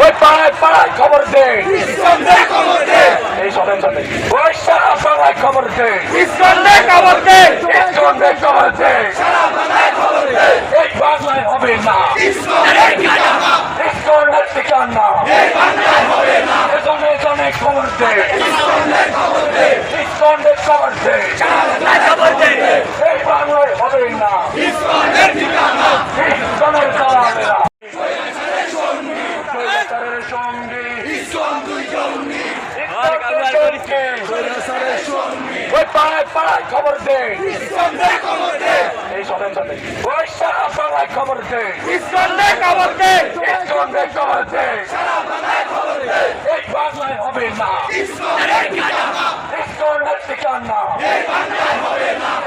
ওই পাড়ায় পাড়ায় খবর দে এই শোনেন শোনেন ওই সারা পাড়ায় খবর দে ইসলামের খবর দে ইস্কনে খবর দে এই বাংলায় হবে না ইস্কনের ঠিকানা এজনে এজনে খবর দে ইস্কনের খবর দে এই বাংলায় হবে না ইস্কনের দালালেরা সঙ্গে ওই পাড়ায় পাড়ায় খবর দে এই শোনেন শোনেন ওই সারা পাড়ায় খবর দে ইসলামের খবর দে ইস্কনের খবর দে এই বাংলায় হবে না ইস্কনের ঠিকানা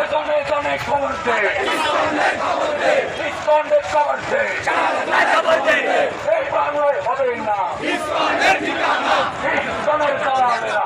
এজনে এজনে খবর দে ইস্কনের খবর দে এই বাংলায় হবে না ইস্কনের দালালেরা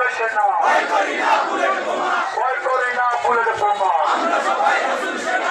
হলো সেনা ভয় করি না বুলেট বোমা না আমরা সবাই রাসূল সেনা।